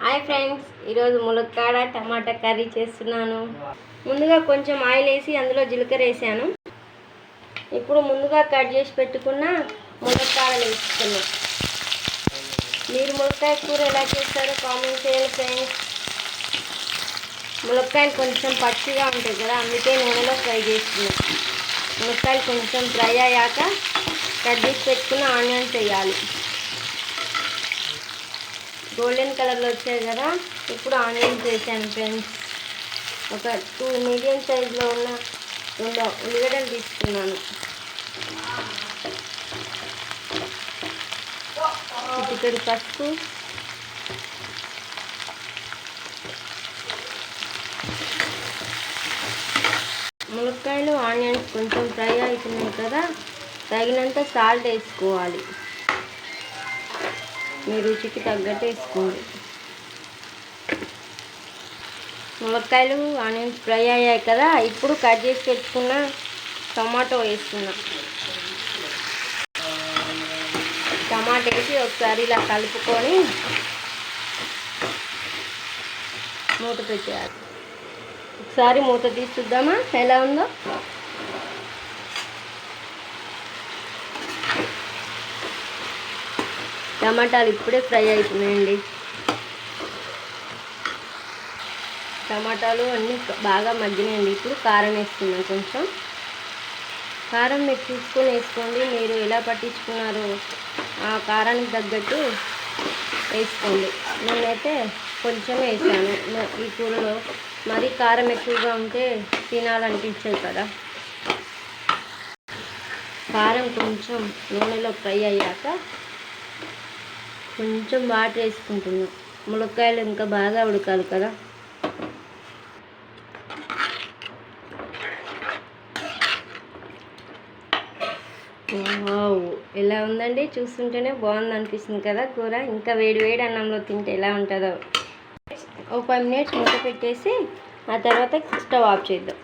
Hi friends ఈరోజు ములక్కాడ టమాటా curry చేస్తున్నాను. ముందుగా కొంచెం ఆయిల్ వేసి అందులో జీలకర్ర వేసాను. ఇప్పుడు ముందుగా కట్ చేసి పెట్టుకున్న ములక్కాడలు వేసుకున్నాం మీరు ములక్కాయ కూర ఎలా చేస్తారో కామెంట్ చేయండి ఫ్రెండ్స్. ములక్కాయలు కొంచెం పచ్చిగా ఉంటాయి కదా అందుకే నూనెలో ఫ్రై చేస్తున్నాం. ములక్కాయలు కొంచెం ఫ్రై అయ్యాక కట్ చేసి పెట్టుకున్న ఆనియన్స్ వేయాలి. గోల్డెన్ కలర్లో వచ్చాయి కదా. ఇప్పుడు ఆనియన్స్ వేసాను ఫ్రెండ్స్. ఒక టూ మీడియం సైజులో ఉన్న రెండు ఉల్లిగడ్డలు తీసుకున్నాను. ఇక్కడ పసుపు. ములక్కాయలు ఆనియన్స్ కొంచెం ఫ్రై అవుతున్నాయి కదా. తగినంత సాల్ట్ వేసుకోవాలి. మీ రుచికి తగ్గట్టు వేసుకోండి. ములక్కాయలు ఆనియన్స్ ఫ్రై అయ్యాయి కదా ఇప్పుడు కట్ చేసి పెట్టుకున్న టమాటో వేస్తున్నా. టమాటా వేసి ఒకసారి ఇలా కలుపుకొని మూత పెట్టేయాలి. ఒకసారి మూత తీసి చూద్దామా? ఎలా ఉందో? టమాటాలు ఇప్పుడే ఫ్రై అవుతున్నాయండి టమాటాలు అన్నీ బాగా మగ్గినాయండి. ఇప్పుడు కారం వేస్తున్నాను కొంచెం. కారం మీరు చూసుకొని వేసుకోండి. మీరు ఎలా పట్టించుకున్నారో ఆ కారానికి తగ్గట్టు వేసుకోండి. నేనైతే కొంచెం వేసాను. ఈ కూరలో మరీ కారం ఎక్కువగా ఉంటే తినాలనిపించదు కదా. కారం కొంచెం నూనెలో ఫ్రై అయ్యాక కొంచెం వాటర్ వేసుకుంటున్నాం. ములక్కాయలు ఇంకా బాగా ఉడకాలి కదా. ఎలా ఉందండి? చూస్తుంటేనే బాగుంది అనిపిస్తుంది కదా కూర. ఇంకా వేడి వేడి అన్నంలో తింటే ఎలా ఉంటుందో. ఒక ఫైవ్ మినిట్స్ మూత పెట్టేసి ఆ తర్వాత స్టవ్ ఆఫ్ చేద్దాం.